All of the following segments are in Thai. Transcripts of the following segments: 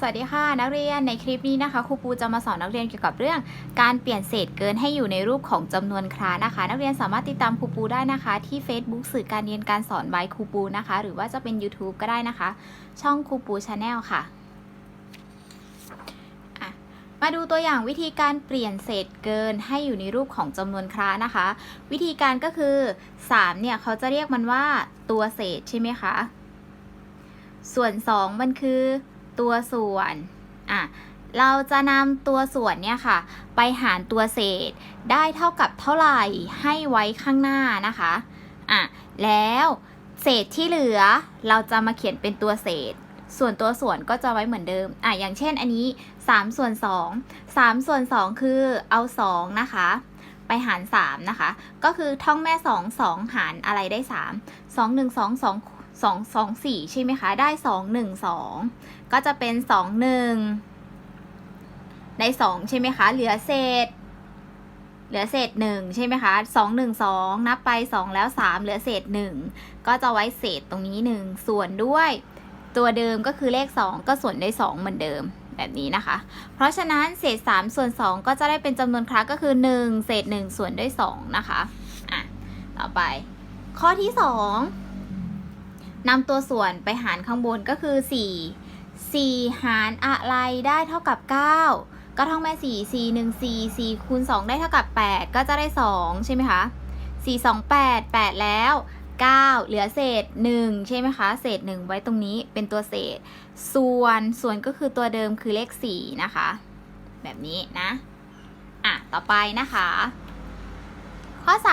สวัสดีค่ะนักเรียนในคลิปนี้นะคะครูปูจะมาสอนนักเรียนเกี่ยวกับเรื่อง การเปลี่ยนเศษเกินให้อยู่ในรูปของจำนวนครานะคะ นักเรียนสามารถติดตามครูปูได้นะคะ ที่ Facebook สื่อการเรียนการสอนบายครูปูนะคะ หรือว่าจะเป็น YouTube ก็ได้นะคะ ช่องครูปูชาแนลค่ะ มาดูตัวอย่างวิธีการเปลี่ยนเศษเกินให้อยู่ในรูปของจำนวนครานะคะ วิธีการก็คือ3เนี่ยเขาจะเรียกมันว่าตัวเศษใช่ไหมคะส่วน 2 มันคือ ตัวส่วนอะเราจะนำตัวส่วนเนี่ยค่ะ ไปหารตัวเศษได้เท่ากับเท่าไหร่ให้ไว้ข้างหน้านะคะอะแล้วเศษที่เหลือเราจะมาเขียนเป็นตัวเศษ ส่วนตัวส่วนก็จะไว้เหมือนเดิมอะอย่างเช่นอันนี้ 3 ส่วน 2 3 ส่วน 2 คือเอา 2 นะคะ ไปหาร 3 นะคะ ก็คือท่องแม่ 2 2 หารอะไรได้ 3 2 1 2 2 2 2 4ใช่ไหมคะ ได้2 1 2ก็จะเป็น2 1ได้2ใช่ไหมคะ เหลือเศษ เหลือเศษ1ใช่ไหมคะ2 1 2นับไป2แล้ว3เหลือเศษ1ก็จะไว้เศษตรงนี้1ส่วนด้วยตัวเดิมก็คือเลข2ก็ส่วนด้วย2เหมือนเดิมแบบนี้นะคะ เพราะฉะนั้นเศษ3ส่วน2 ก็จะได้เป็นจำนวนครั้งก็คือ 1 เศษ 1 ส่วนด้วย2นะคะ อะ ต่อไป ข้อที่ 2 นำตัวส่วนไปหารข้างบนก็คือ 4 4 หารอะไรได้เท่ากับ 9 ก็ท่องแม่4 4 1 4 4คูณ2ได้เท่ากับ 8 ก็จะได้ 2 ใช่ไหมคะ 4 2 8 8 แล้ว 9 เหลือเศษ 1 ใช่ไหมคะ เศษ 1 ไว้ตรงนี้เป็นตัวเศษ ส่วนส่วนก็คือตัวเดิมคือเลข 4 นะคะ แบบนี้นะ อะ ต่อไปนะคะ ข้อ 3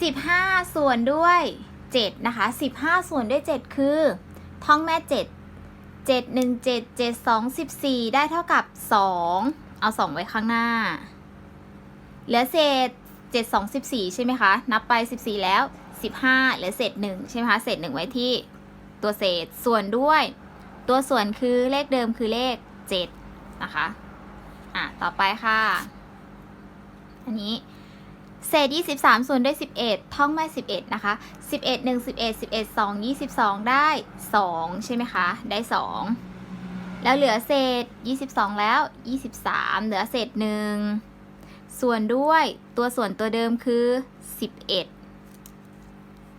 15 ส่วนด้วย 7 นะคะ 15 ส่วนด้วย 7 คือ ท่องแม่ 7 7 1 7 7 2 14 ได้เท่ากับ 2 เอา 2 ไว้ข้างหน้า เหลือเศษ 7 2 14 ใช่ไหมคะ นับไป 14 แล้ว 15 เหลือเศษ 1 ใช่ไหมคะ เศษ 1 ไว้ที่ตัวเศษส่วนด้วย ตัวส่วนคือเลขเดิมคือเลข 7 นะคะ อะ ต่อไปค่ะ อันนี้ เศษ 23 ส่วนด้วย 11 ท่องม่11 นะคะ 11 1 11 11 2 22 ได้ 2 ใช่ไหมคะ ได้ 2 แล้วเหลือเศษ 22 แล้ว 23 เหลือเศษ 1 ส่วนด้วยตัวส่วนตัวเดิมคือ 11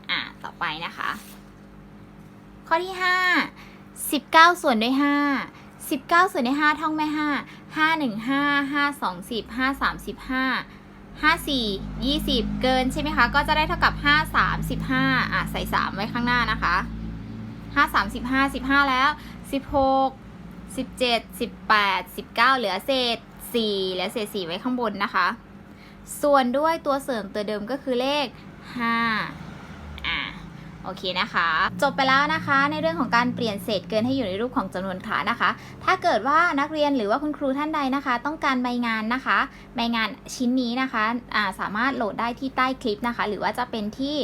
อะ ต่อไปนะคะ ข้อที่ 5 19 ส่วนด้วย 5 19 ส่วนด้วย 5 ท่องแม่ 5 5 1 5 5 2 10 5 3 15 ห้าสี่ยี่สิบเกินใช่ไหมคะ ก็จะได้เท่ากับห้าสามสิบห้าอะใส่สามไว้ข้างหน้านะคะห้าสามสิบห้าสิบห้าแล้วสิบหกสิบเจ็ดสิบแปดสิบเก้าเหลือเศษสี่เหลือเศษสี่ไว้ข้างบนนะคะ ส่วนด้วยตัวเสริมตัวเดิมก็คือเลขห้า โอเคนะคะ จบไปแล้วนะคะในเรื่องของการเปลี่ยนเศษเกินให้อยู่ในรูปของจำนวนคลานะคะ ถ้าเกิดว่านักเรียนหรือว่าคุณครูท่านใดนะคะ ต้องการใบงานนะคะใบงานชิ้นนี้นะคะะสามารถโหลดได้ที่ใต้คลิปนะคะ หรือว่าจะเป็นที่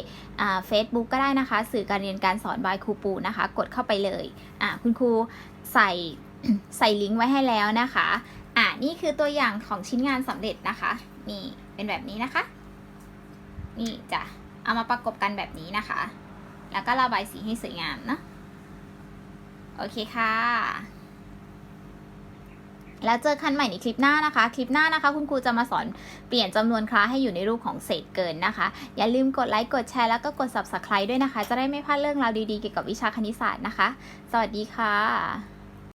เฟซบุ๊กก็ได้นะคะ สื่อการเรียนการสอนบายครูปูนะคะ กดเข้าไปเลยคุณครูใส่ใส่ลิงก์ไว้ให้แล้วนะคะอะนี่คือตัวอย่างของชิ้นงานสำเร็จนะคะ นี่เป็นแบบนี้นะคะ นี่จะเอามาประกบกันแบบนี้นะคะ แล้วก็ระบายสีให้สวยงามเนาะโอเคค่ะ แล้วเจอกันใหม่ในคลิปหน้านะคะ คลิปหน้านะคะ คุณครูจะมาสอนเปลี่ยนจำนวนคลาให้อยู่ในรูปของเศษเกินนะคะ อย่าลืมกดไลค์กดแชร์แล้วก็กด subscribe ด้วยนะคะ จะได้ไม่พลาดเรื่องราวดีๆเกี่ยวกับวิชาคณิตศาสตร์นะคะ สวัสดีค่ะ